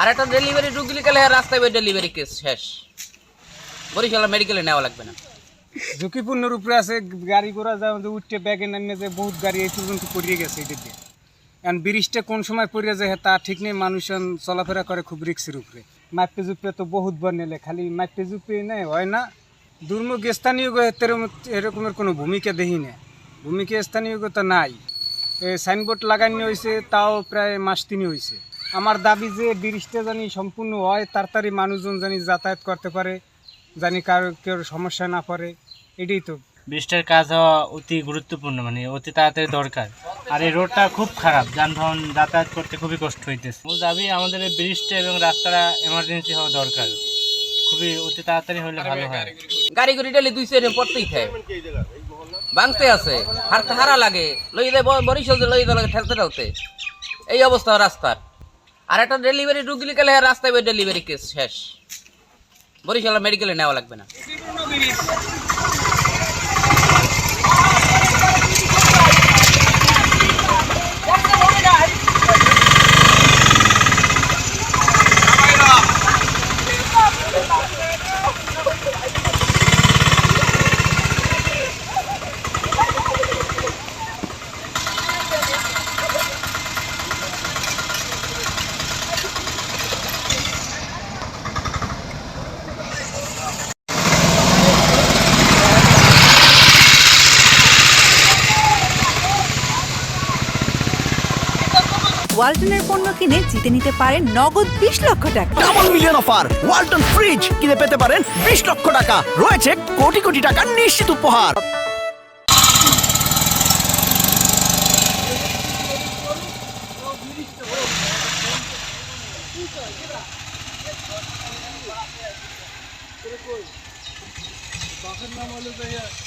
আর একটা ডেলিভারি ঢুকলি গেলে রাস্তায় ওই ডেলিভারি কেস শেষ। বরিশাল মেডিকেলে নেওয়া লাগবে না। ঝুঁকিপূর্ণর উপরে আছে, গাড়ি ঘোড়া যা উঠতে ব্যাগে নামে যে বহুত গাড়ি এই পর্যন্ত পড়িয়ে গেছে এটা দিয়ে। এখন ব্রিজটা কোন সময় পড়িয়ে যায় তা ঠিক নেই মানুষ চলাফেরা করে খুব রিক্সের উপরে। মাপে জুপে তো বহুত বার নিলে, খালি মাপে জুপে নেই, হয় না? দুর্মুখ স্থানীয় এরকমের কোনো ভূমিকা দেখি না। ভূমিকা স্থানীয়তা নাই। এ সাইনবোর্ড লাগানো হয়েছে তাও প্রায় মাস তিনি হয়েছে আমার দাবি যে ব্রিজটা জানি সম্পূর্ণ হয় তাড়াতাড়ি মানুষজন জানি যাতায়াত করতে পারে জানি কারও কেউ সমস্যা না পড়ে এটাই তো। ব্রিজটার কাজ হওয়া অতি গুরুত্বপূর্ণ মানে অতি তাড়াতাড়ি দরকার। আর এই রোডটা খুব খারাপ যানবাহন যাতায়াত করতে খুবই কষ্ট হইতেছে। মূল দাবি আমাদের এই ব্রিজটা এবং রাস্তাটা এমার্জেন্সি হওয়া দরকার। খুবই অতি তাড়াতাড়ি হলে ভালো হয়। গাড়ি করে ডেলি দুই সাইডে পড়তেই থাকে। ভাঙতে আছে হারতে হারা লাগে লই দেয় বরিশাল লই দেয় লাগে ঠেলতে ঠেলতে। এই অবস্থা রাস্তার। আর একটা ডেলিভারি রুগী গেলে রাস্তায় ওই ডেলিভারি কেস শেষ। বরিশালা মেডিকেলে নেওয়া লাগবে না। ওয়ালটনের পণ্য কিনে জিতে নিতে পারেন নগদ বিশ লক্ষ টাকা। Double million offer Walton fridge কিনে পেতে পারেন বিশ লক্ষ টাকা। রয়েছে কোটি কোটি টাকার নিশ্চিত উপহার। হলো